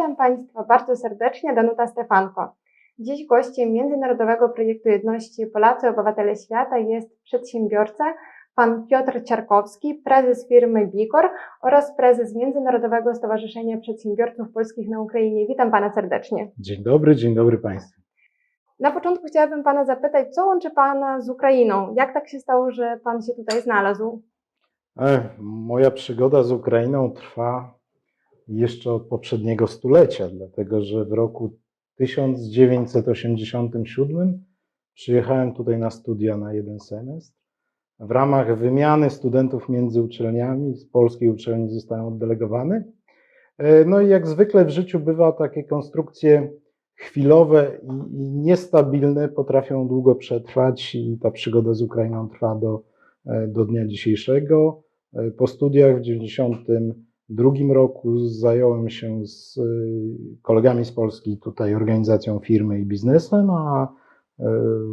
Witam Państwa bardzo serdecznie, Danuta Stefanko. Dziś gościem Międzynarodowego Projektu Jedności Polacy Obywatele Świata jest przedsiębiorca, pan Piotr Ciarkowski, prezes firmy Bikor oraz prezes Międzynarodowego Stowarzyszenia Przedsiębiorców Polskich na Ukrainie. Witam Pana serdecznie. Dzień dobry, dzień dobry Państwu. Na początku chciałabym Pana zapytać, co łączy Pana z Ukrainą? Jak tak się stało, że Pan się tutaj znalazł? E, moja przygoda z Ukrainą trwa jeszcze od poprzedniego stulecia, dlatego że w roku 1987 przyjechałem tutaj na studia na jeden semestr. W ramach wymiany studentów między uczelniami z polskiej uczelni zostałem oddelegowany. E, No i jak zwykle w życiu bywa, takie konstrukcje chwilowe i niestabilne potrafią długo przetrwać i ta przygoda z Ukrainą trwa do, e, do dnia dzisiejszego. E, Po studiach w 1992 roku zająłem się z e, kolegami z Polski tutaj organizacją firmy i biznesem, a e,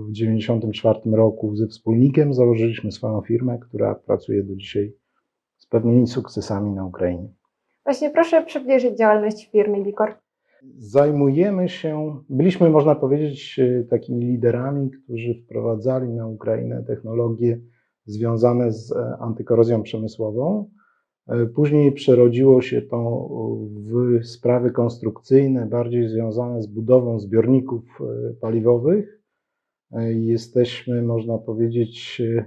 w 1994 roku ze wspólnikiem założyliśmy swoją firmę, która pracuje do dzisiaj z pewnymi sukcesami na Ukrainie. Właśnie proszę przybliżyć działalność firmy Bikor. Zajmujemy się, byliśmy, można powiedzieć, e, takimi liderami, którzy wprowadzali na Ukrainę technologie związane z antykorozją przemysłową. Później przerodziło się to w sprawy konstrukcyjne, bardziej związane z budową zbiorników e, paliwowych. E, Jesteśmy, można powiedzieć, e,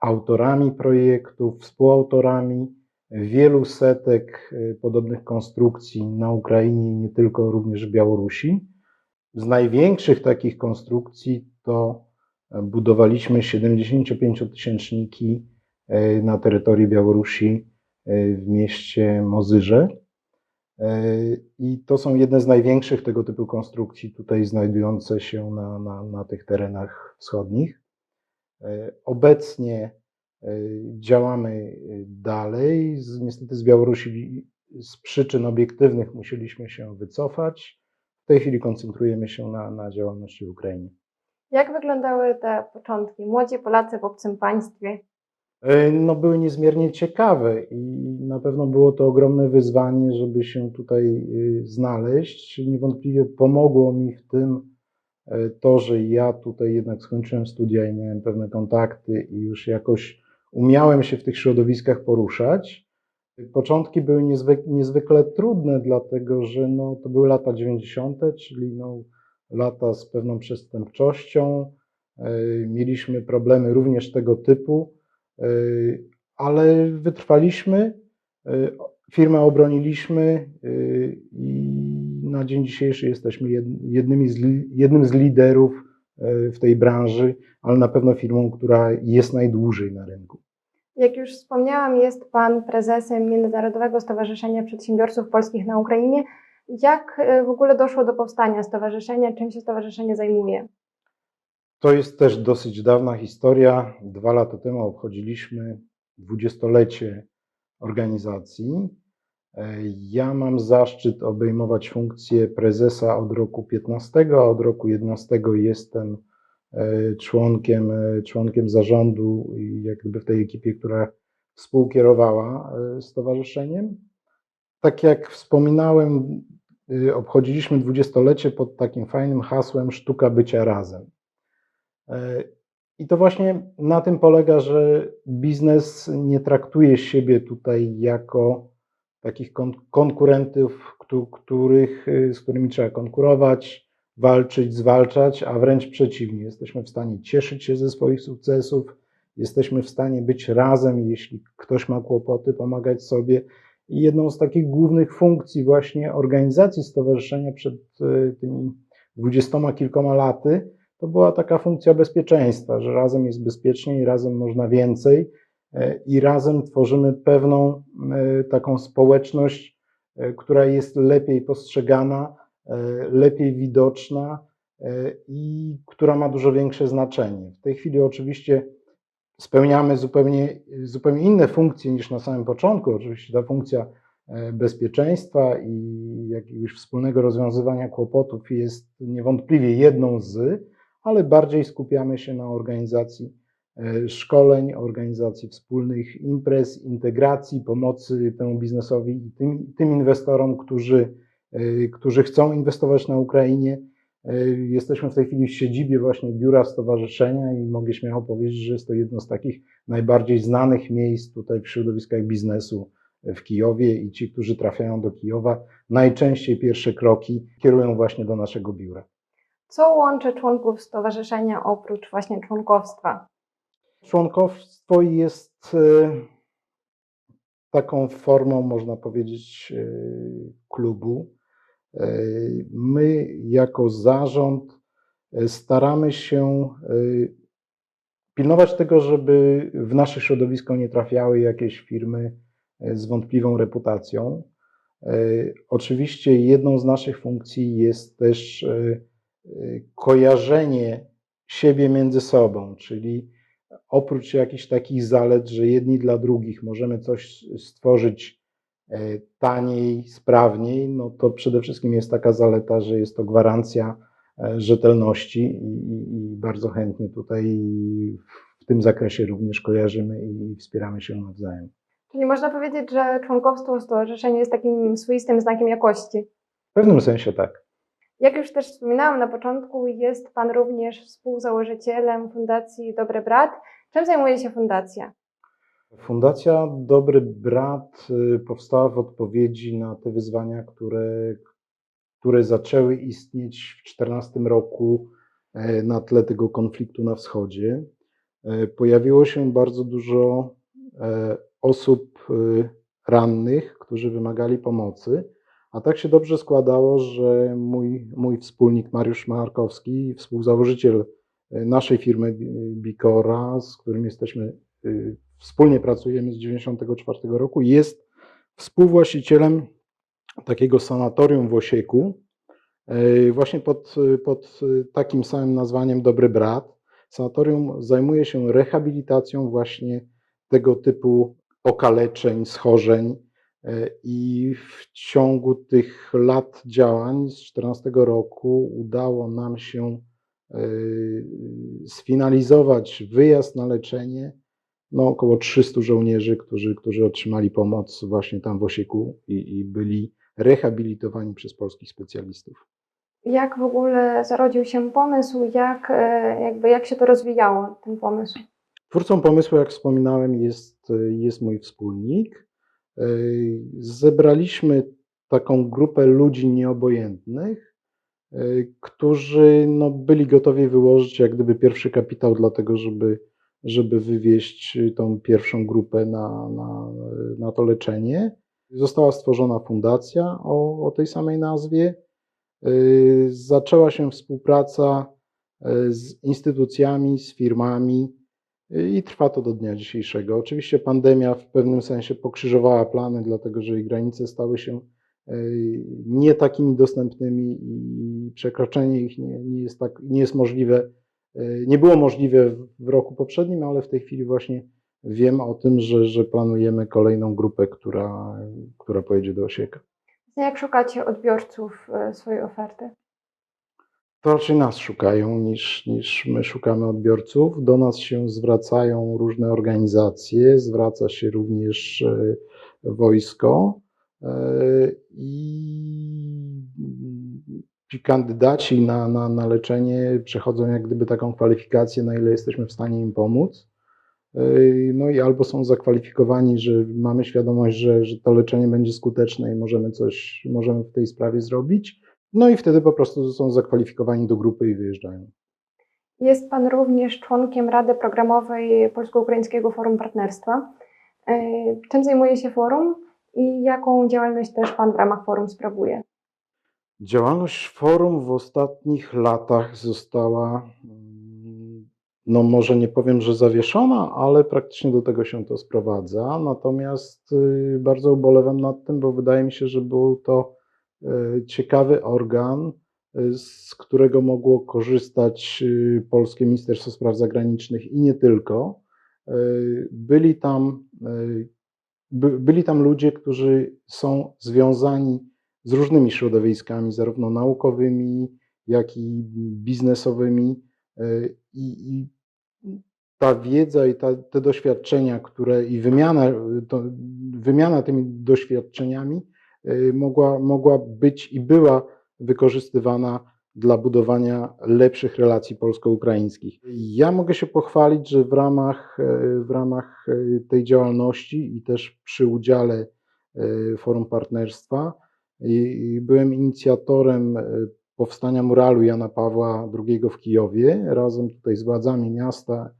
autorami projektów, współautorami wielu setek podobnych konstrukcji na Ukrainie, nie tylko również w Białorusi. Z największych takich konstrukcji to budowaliśmy 75-tysięczniki e, na terytorium Białorusi w mieście Mozyrze. E, I to są jedne z największych tego typu konstrukcji tutaj znajdujące się na, na, na tych terenach wschodnich. E, Obecnie e, działamy e, dalej. Z, niestety z Białorusi z przyczyn obiektywnych musieliśmy się wycofać. W tej chwili koncentrujemy się na, na działalności w Ukrainie. Jak wyglądały te początki? Młodzi Polacy w obcym państwie. E, No, były niezmiernie ciekawe i na pewno było to ogromne wyzwanie, żeby się tutaj y, znaleźć. Niewątpliwie pomogło mi w tym e, to, że ja tutaj jednak skończyłem studia i miałem pewne kontakty i już jakoś umiałem się w tych środowiskach poruszać. Początki były niezwyk- niezwykle trudne, dlatego że no, to były lata 90., czyli no, lata z pewną przestępczością. E, Mieliśmy problemy również tego typu. Yy, ale wytrwaliśmy, yy, firmę obroniliśmy yy, i na dzień dzisiejszy jesteśmy jed- jednymi z, jednym z liderów w tej branży, ale na pewno firmą, która jest najdłużej na rynku. Jak już wspomniałam, jest Pan prezesem Międzynarodowego Stowarzyszenia Przedsiębiorców Polskich na Ukrainie. Jak e, w ogóle doszło do powstania stowarzyszenia? Czym się stowarzyszenie zajmuje? To jest też dosyć dawna historia. Dwa lata temu obchodziliśmy dwudziestolecie organizacji. E, Ja mam zaszczyt obejmować funkcję prezesa od roku 15, a od roku 11 jestem e, członkiem, e, członkiem zarządu i jak gdyby w tej ekipie, która współkierowała stowarzyszeniem. Tak jak wspominałem, y, obchodziliśmy dwudziestolecie pod takim fajnym hasłem Sztuka bycia razem. E, I to właśnie na tym polega, że biznes nie traktuje siebie tutaj jako takich kon- konkurentów, któ- których, y, z którymi trzeba konkurować, walczyć, zwalczać, a wręcz przeciwnie. Jesteśmy w stanie cieszyć się ze swoich sukcesów, jesteśmy w stanie być razem, jeśli ktoś ma kłopoty, pomagać sobie. I jedną z takich głównych funkcji właśnie organizacji stowarzyszenia przed y, tymi dwudziestoma kilkoma laty to była taka funkcja bezpieczeństwa, że razem jest bezpieczniej, razem można więcej e, i razem tworzymy pewną e, taką społeczność, e, która jest lepiej postrzegana, lepiej widoczna i która ma dużo większe znaczenie. W tej chwili oczywiście spełniamy zupełnie, zupełnie inne funkcje niż na samym początku. Oczywiście ta funkcja bezpieczeństwa i jakiegoś wspólnego rozwiązywania kłopotów jest niewątpliwie jedną z, ale bardziej skupiamy się na organizacji e, szkoleń, organizacji wspólnych imprez, integracji, pomocy temu biznesowi i tym, tym inwestorom, którzy y, którzy chcą inwestować na Ukrainie. Y, Jesteśmy w tej chwili w siedzibie właśnie biura stowarzyszenia i mogę śmiało powiedzieć, że jest to jedno z takich najbardziej znanych miejsc tutaj w środowiskach biznesu w Kijowie i ci, którzy trafiają do Kijowa, najczęściej pierwsze kroki kierują właśnie do naszego biura. Co łączy członków stowarzyszenia oprócz właśnie członkowstwa? Członkostwo jest e, taką formą, można powiedzieć, e, klubu. E, My, jako zarząd, staramy się pilnować tego, żeby w nasze środowisko nie trafiały jakieś firmy z wątpliwą reputacją. Oczywiście jedną z naszych funkcji jest też kojarzenie siebie między sobą, czyli oprócz jakichś takich zalet, że jedni dla drugich możemy coś stworzyć e, taniej, sprawniej, no to przede wszystkim jest taka zaleta, że jest to gwarancja e, rzetelności i, i, i bardzo chętnie tutaj w tym zakresie również kojarzymy i wspieramy się nawzajem. Czyli można powiedzieć, że członkowstwo w stowarzyszeniu jest takim swoistym znakiem jakości. W pewnym sensie tak. Jak już też wspominałam na początku, jest Pan również współzałożycielem Fundacji Dobry Brat. Czym zajmuje się fundacja? Fundacja Dobry Brat y, powstała w odpowiedzi na te wyzwania, które, które zaczęły istnieć w 2014 roku e, na tle tego konfliktu na wschodzie. E, Pojawiło się bardzo dużo osób y, rannych, którzy wymagali pomocy, a tak się dobrze składało, że mój, mój wspólnik Mariusz Markowski, współzałożyciel e, naszej firmy Bi- Bicora, z którym jesteśmy y, wspólnie pracujemy z 1994 roku, jest współwłaścicielem takiego sanatorium w Osieku, właśnie pod, pod takim samym nazwaniem Dobry Brat. Sanatorium zajmuje się rehabilitacją właśnie tego typu okaleczeń, schorzeń i w ciągu tych lat działań z 14 roku udało nam się e, sfinalizować wyjazd na leczenie no, około 300 żołnierzy, którzy, którzy otrzymali pomoc właśnie tam w Osieku i, i byli rehabilitowani przez polskich specjalistów. Jak w ogóle zarodził się pomysł? Jak, e, jakby, jak się to rozwijało, ten pomysł? Twórcą pomysłu, jak wspominałem, jest, jest mój wspólnik. Zebraliśmy taką grupę ludzi nieobojętnych, e, którzy no, byli gotowi wyłożyć jak gdyby pierwszy kapitał, dlatego żeby, żeby wywieźć tą pierwszą grupę na, na, na to leczenie. Została stworzona fundacja o, o tej samej nazwie. E, Zaczęła się współpraca e, z instytucjami, z firmami i trwa to do dnia dzisiejszego. Oczywiście pandemia w pewnym sensie pokrzyżowała plany, dlatego że ich granice stały się e, nie takimi dostępnymi i przekroczenie ich nie, nie, jest, tak, nie jest możliwe, e, nie było możliwe w roku poprzednim, ale w tej chwili właśnie wiem o tym, że, że planujemy kolejną grupę, która, która pojedzie do Osieka. Jak szukacie odbiorców e, swojej oferty? To raczej nas szukają niż, niż my szukamy odbiorców. Do nas się zwracają różne organizacje, zwraca się również e, wojsko e, i ci kandydaci na, na, na leczenie przechodzą jak gdyby taką kwalifikację, na ile jesteśmy w stanie im pomóc. E, No i albo są zakwalifikowani, że mamy świadomość, że, że to leczenie będzie skuteczne i możemy coś, możemy w tej sprawie zrobić. No i wtedy po prostu są zakwalifikowani do grupy i wyjeżdżają. Jest Pan również członkiem Rady Programowej Polsko-Ukraińskiego Forum Partnerstwa. E, Czym zajmuje się forum i jaką działalność też Pan w ramach forum sprawuje? Działalność forum w ostatnich latach została, mm, no może nie powiem, że zawieszona, ale praktycznie do tego się to sprowadza. Natomiast y, bardzo ubolewam nad tym, bo wydaje mi się, że był to ciekawy organ, y, z którego mogło korzystać y, Polskie Ministerstwo Spraw Zagranicznych i nie tylko. Y, Byli tam, by, byli tam ludzie, którzy są związani z różnymi środowiskami, zarówno naukowymi, jak i biznesowymi. I, i ta wiedza i ta, te doświadczenia, które i wymiana, to, wymiana tymi doświadczeniami mogła, mogła być i była wykorzystywana dla budowania lepszych relacji polsko-ukraińskich. Ja mogę się pochwalić, że w ramach, e, w ramach e, tej działalności i też przy udziale Forum Partnerstwa byłem inicjatorem powstania muralu Jana Pawła II w Kijowie razem tutaj z władzami miasta,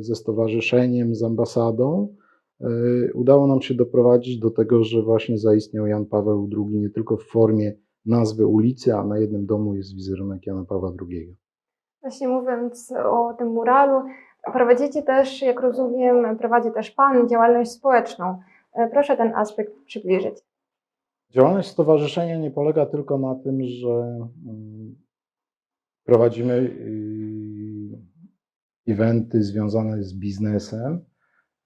ze stowarzyszeniem, z ambasadą. E, Udało nam się doprowadzić do tego, że właśnie zaistniał Jan Paweł II nie tylko w formie nazwy ulicy, a na jednym domu jest wizerunek Jana Pawła II. Właśnie mówiąc o tym muralu, prowadzicie też, jak rozumiem, prowadzi też Pan działalność społeczną. E, Proszę ten aspekt przybliżyć. Działalność stowarzyszenia nie polega tylko na tym, że mm, prowadzimy y, eventy związane z biznesem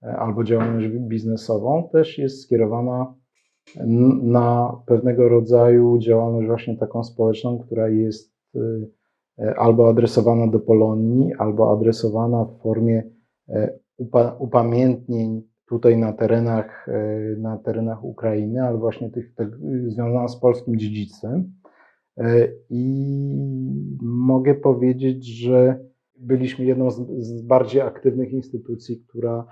albo działalność biznesową, też jest skierowana na pewnego rodzaju działalność właśnie taką społeczną, która jest e, albo adresowana do Polonii, albo adresowana w formie e, upa- upamiętnień tutaj na terenach, e, na terenach Ukrainy, ale właśnie tych, tych związana z polskim dziedzictwem. I mogę powiedzieć, że byliśmy jedną z, z bardziej aktywnych instytucji, która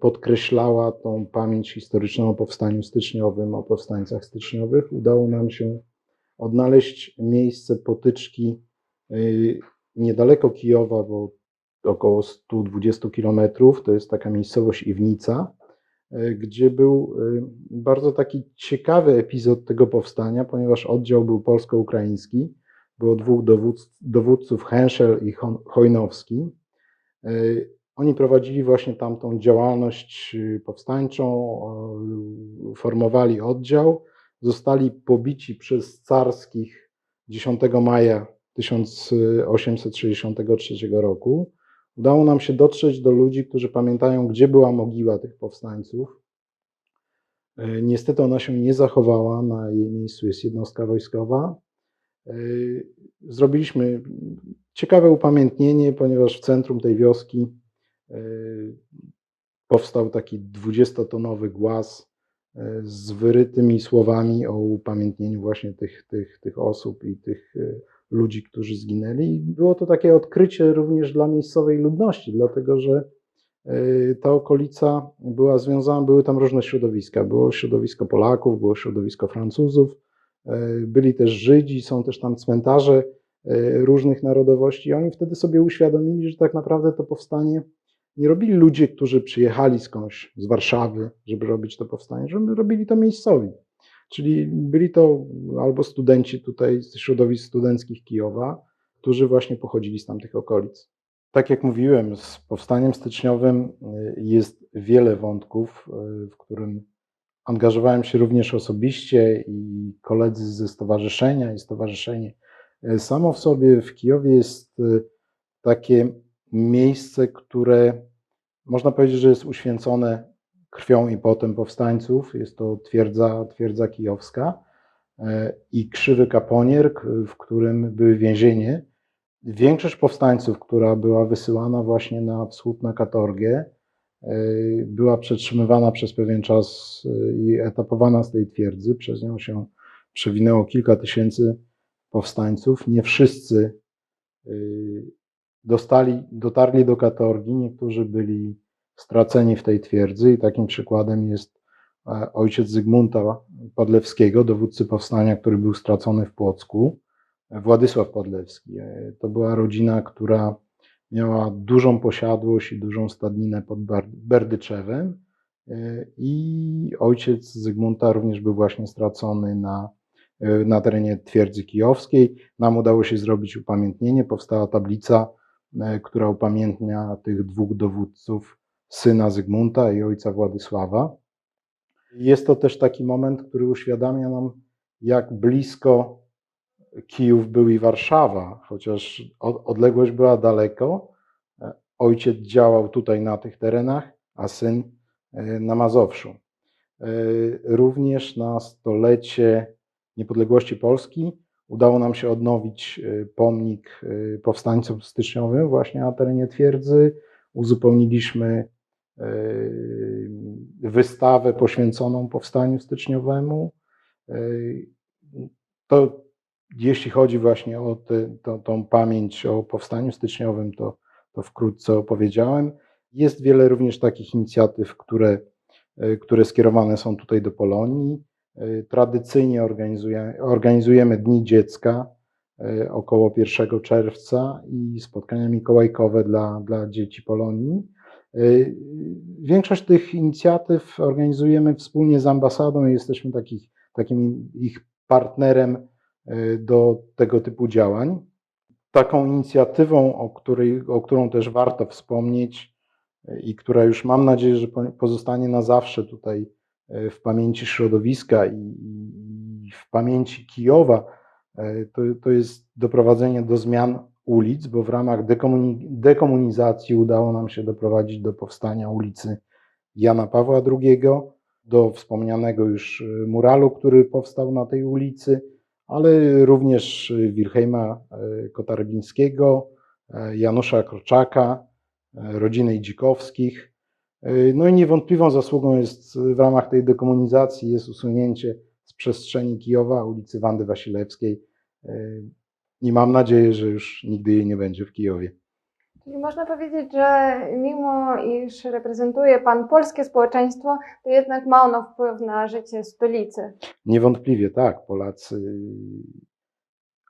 podkreślała tą pamięć historyczną o powstaniu styczniowym, o powstańcach styczniowych. Udało nam się odnaleźć miejsce potyczki e, niedaleko Kijowa, bo około 120 kilometrów. To jest taka miejscowość Iwnica, e, gdzie był e, bardzo taki ciekawy epizod tego powstania, ponieważ oddział był polsko-ukraiński. Było dwóch dowódz, dowódców, Henschel i. E, Oni prowadzili właśnie tamtą działalność e, powstańczą, e, formowali oddział, zostali pobici przez carskich 10 maja 1863 roku. Udało nam się dotrzeć do ludzi, którzy pamiętają, gdzie była mogiła tych powstańców. E, Niestety ona się nie zachowała, na jej miejscu jest jednostka wojskowa. E, Zrobiliśmy ciekawe upamiętnienie, ponieważ w centrum tej wioski powstał taki 20-tonowy głaz e, z wyrytymi słowami o upamiętnieniu właśnie tych, tych, tych osób i tych e, ludzi, którzy zginęli. I było to takie odkrycie również dla miejscowej ludności, dlatego że ta okolica była związana, były tam różne środowiska. Było środowisko Polaków, było środowisko Francuzów, byli też Żydzi, są też tam cmentarze różnych narodowości. I oni wtedy sobie uświadomili, że tak naprawdę to powstanie nie robili ludzie, którzy przyjechali skądś z Warszawy, żeby robić to powstanie, że robili to miejscowi. Czyli byli to albo studenci tutaj z środowisk studenckich Kijowa, którzy właśnie pochodzili z tamtych okolic. Tak jak mówiłem, z powstaniem styczniowym y, jest wiele wątków, y, w którym angażowałem się również osobiście i koledzy ze stowarzyszenia i stowarzyszenie y, samo w sobie w Kijowie jest takie miejsce, które można powiedzieć, że jest uświęcone krwią i potem powstańców. Jest to twierdza, twierdza kijowska e, i krzywy kaponierk, w którym były więzienie. Większość powstańców, która była wysyłana właśnie na wschód, na katorgę, e, była przetrzymywana przez pewien czas e, i etapowana z tej twierdzy. Przez nią się przewinęło kilka tysięcy powstańców. Nie wszyscy dostali, dotarli do katorgi, niektórzy byli straceni w tej twierdzy i takim przykładem jest e, ojciec Zygmunta Podlewskiego, dowódcy powstania, który był stracony w Płocku, e, Władysław Podlewski. E, To była rodzina, która miała dużą posiadłość i dużą stadninę pod Berdyczewem i ojciec Zygmunta również był właśnie stracony na, na terenie twierdzy kijowskiej. Nam udało się zrobić upamiętnienie, powstała tablica, która upamiętnia tych dwóch dowódców, syna Zygmunta i ojca Władysława. Jest to też taki moment, który uświadamia nam, jak blisko Kijów był i Warszawa, chociaż od- odległość była daleko. E, Ojciec działał tutaj na tych terenach, a syn e, na Mazowszu. E, Również na stolecie niepodległości Polski udało nam się odnowić e, pomnik e, powstańcom styczniowym właśnie na terenie twierdzy. Uzupełniliśmy e, wystawę poświęconą powstaniu styczniowemu. To jeśli chodzi właśnie o tę- tą, tą pamięć o powstaniu styczniowym, to, to wkrótce opowiedziałem. Jest wiele również takich inicjatyw, które, które skierowane są tutaj do Polonii. Yy, Tradycyjnie organizuje, organizujemy Dni Dziecka yy, około 1 czerwca i spotkania mikołajkowe dla, dla dzieci Polonii. Yy, Większość tych inicjatyw organizujemy wspólnie z ambasadą i jesteśmy takim ich partnerem do tego typu działań. Taką inicjatywą, o, której, o którą też warto wspomnieć i która już mam nadzieję, że po- pozostanie na zawsze tutaj w pamięci środowiska i, w pamięci Kijowa, yy, to, to jest doprowadzenie do zmian ulic, bo w ramach dekomuni- dekomunizacji udało nam się doprowadzić do powstania ulicy Jana Pawła II, do wspomnianego już y, muralu, który powstał na tej ulicy, ale również Wilhelma y, Kotarbińskiego, Janusza Kroczaka, rodziny Dzikowskich. Y, No i niewątpliwą zasługą jest y, w ramach tej dekomunizacji jest usunięcie z przestrzeni Kijowa ulicy Wandy Wasilewskiej y, i mam nadzieję, że już nigdy jej nie będzie w Kijowie. Czyli można powiedzieć, że mimo iż reprezentuje Pan polskie społeczeństwo, to jednak ma ono wpływ na życie stolicy. Niewątpliwie tak, Polacy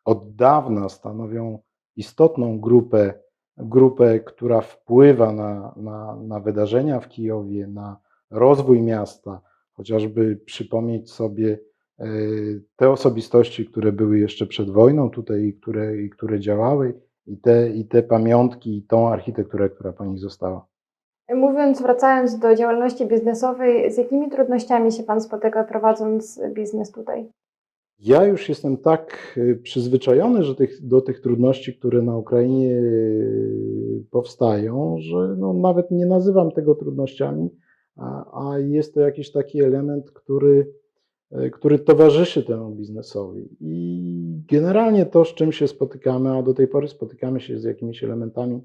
od dawna stanowią istotną grupę, grupę która wpływa na, na, na wydarzenia w Kijowie, na rozwój miasta, chociażby przypomnieć sobie e, te osobistości, które były jeszcze przed wojną tutaj i które, i które działały, i te, i te pamiątki, i tą architekturę, która po nich została. Mówiąc, wracając do działalności biznesowej, z jakimi trudnościami się Pan spotyka prowadząc biznes tutaj? Ja już jestem tak y, przyzwyczajony że tych, do tych trudności, które na Ukrainie y, powstają, że no nawet nie nazywam tego trudnościami, a, a jest to jakiś taki element, który, y, który towarzyszy temu biznesowi. I generalnie to, z czym się spotykamy, a do tej pory spotykamy się z jakimiś elementami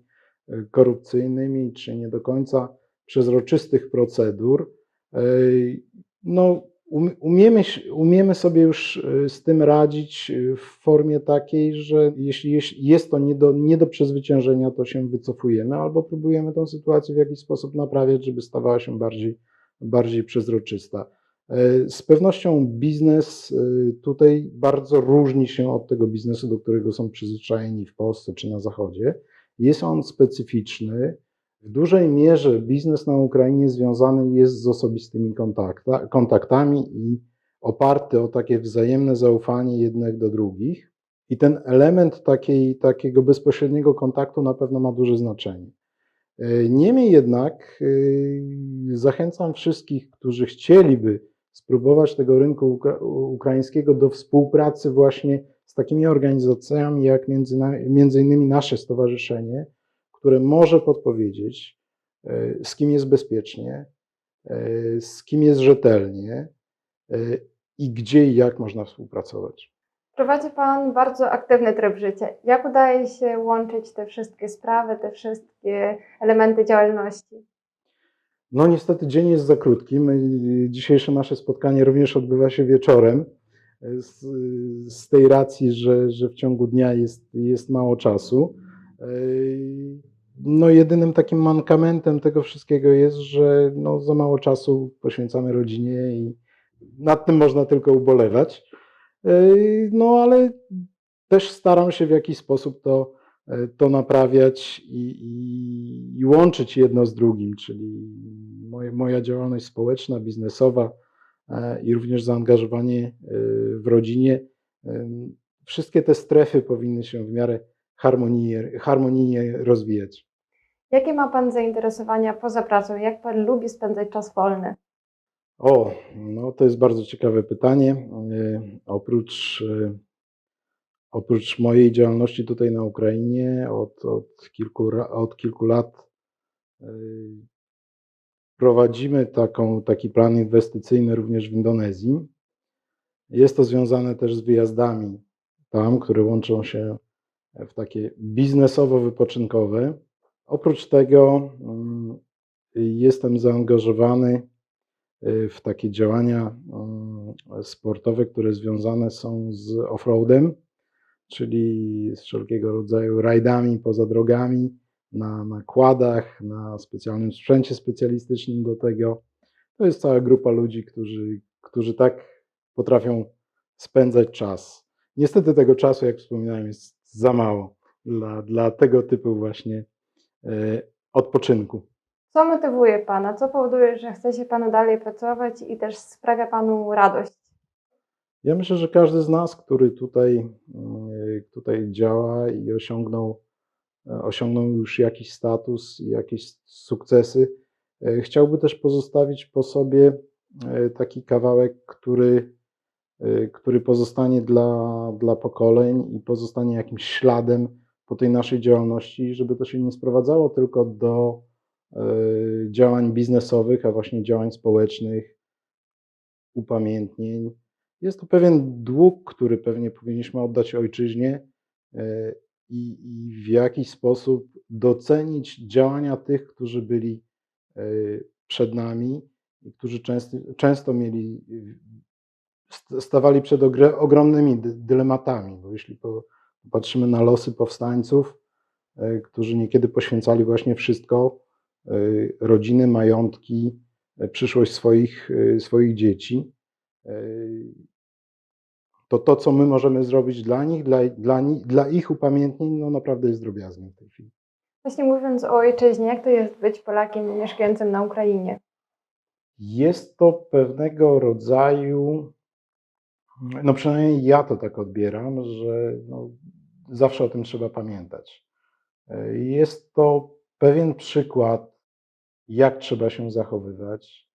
korupcyjnymi, czy nie do końca przezroczystych procedur, no, umiemy, umiemy sobie już y, z tym radzić y, w formie takiej, że jeśli jest to nie do, nie do przezwyciężenia, to się wycofujemy albo próbujemy tę sytuację w jakiś sposób naprawiać, żeby stawała się bardziej, bardziej przezroczysta. E, Z pewnością biznes tutaj bardzo różni się od tego biznesu, do którego są przyzwyczajeni w Polsce czy na Zachodzie. Jest on specyficzny. W dużej mierze biznes na Ukrainie związany jest z osobistymi kontakta, kontaktami i oparty o takie wzajemne zaufanie jednych do drugich. I ten element takiej, takiego bezpośredniego kontaktu na pewno ma duże znaczenie. Niemniej jednak e, zachęcam wszystkich, którzy chcieliby spróbować tego rynku ukra- ukraińskiego do współpracy właśnie z takimi organizacjami jak między, między innymi nasze stowarzyszenie, które może podpowiedzieć, e, z kim jest bezpiecznie, e, z kim jest rzetelnie e, i gdzie i jak można współpracować. Prowadzi Pan bardzo aktywny tryb życia. Jak udaje się łączyć te wszystkie sprawy, te wszystkie elementy działalności? No niestety dzień jest za krótki. My, dzisiejsze nasze spotkanie również odbywa się wieczorem. Z, z tej racji, że, że w ciągu dnia jest, jest mało czasu. E, No jedynym takim mankamentem tego wszystkiego jest, że no, za mało czasu poświęcamy rodzinie i nad tym można tylko ubolewać. E, No ale też staram się w jakiś sposób to, e, to naprawiać i, i, i łączyć jedno z drugim, czyli moje, moja działalność społeczna, biznesowa e, i również zaangażowanie w rodzinie. Wszystkie te strefy powinny się w miarę harmonijnie, harmonijnie rozwijać. Jakie ma Pan zainteresowania poza pracą? Jak Pan lubi spędzać czas wolny? O, no to jest bardzo ciekawe pytanie. E, Oprócz, e, oprócz mojej działalności tutaj na Ukrainie od, od, kilku, od kilku lat e, prowadzimy taką, taki plan inwestycyjny również w Indonezji. Jest to związane też z wyjazdami tam, które łączą się w takie biznesowo-wypoczynkowe. Oprócz tego mm, jestem zaangażowany y, w takie działania mm, sportowe, które związane są z offroadem, czyli z wszelkiego rodzaju rajdami poza drogami, na nakładach, na specjalnym sprzęcie specjalistycznym do tego. To jest cała grupa ludzi, którzy, którzy tak potrafią spędzać czas. Niestety tego czasu, jak wspominałem, jest za mało dla, dla tego typu właśnie e, odpoczynku. Co motywuje Pana? Co powoduje, że chce się Panu dalej pracować i też sprawia Panu radość? Ja myślę, że każdy z nas, który tutaj, mm, tutaj działa i osiągnął, e, osiągnął już jakiś status i jakieś sukcesy, e, chciałby też pozostawić po sobie e, taki kawałek, który, e, który pozostanie dla, dla pokoleń i pozostanie jakimś śladem po tej naszej działalności, żeby to się nie sprowadzało tylko do e, działań biznesowych, a właśnie działań społecznych, upamiętnień. Jest to pewien dług, który pewnie powinniśmy oddać ojczyźnie e, i, i w jakiś sposób docenić działania tych, którzy byli przed nami i którzy często, często mieli, stawali przed ogromnymi dy- dylematami, bo jeśli po- popatrzymy na losy powstańców, e, którzy niekiedy poświęcali właśnie wszystko, e, rodziny, majątki, e, przyszłość swoich, swoich dzieci, to to, co my możemy zrobić dla nich, dla, dla, dla ich upamiętnień, no naprawdę jest drobiazgiem w tej chwili. Właśnie mówiąc o ojczyźnie, jak to jest być Polakiem mieszkającym na Ukrainie? Jest to pewnego rodzaju, no przynajmniej ja to tak odbieram, że no, zawsze o tym trzeba pamiętać. Jest to pewien przykład, jak trzeba się zachowywać,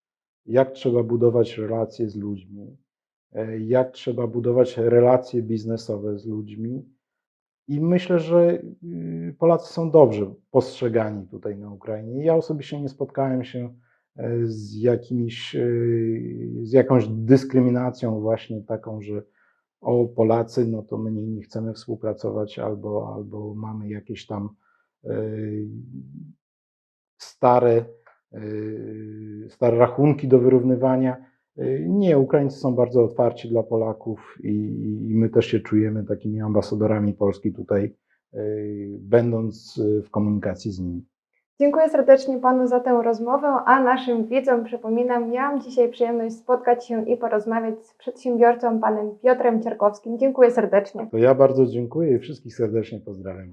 jak trzeba budować relacje z ludźmi, jak trzeba budować relacje biznesowe z ludźmi. I myślę, że y, Polacy są dobrze postrzegani tutaj na Ukrainie. Ja osobiście nie spotkałem się z, jakimiś, y, z jakąś dyskryminacją właśnie taką, że o Polacy, no to my nie, nie chcemy współpracować albo, albo mamy jakieś tam y, stare, stare rachunki do wyrównywania. Nie, Ukraińcy są bardzo otwarci dla Polaków i, i my też się czujemy takimi ambasadorami Polski tutaj, będąc w komunikacji z nimi. Dziękuję serdecznie Panu za tę rozmowę, a naszym widzom przypominam, miałam dzisiaj przyjemność spotkać się i porozmawiać z przedsiębiorcą Panem Piotrem Cierkowskim. Dziękuję serdecznie. To ja bardzo dziękuję i wszystkich serdecznie pozdrawiam.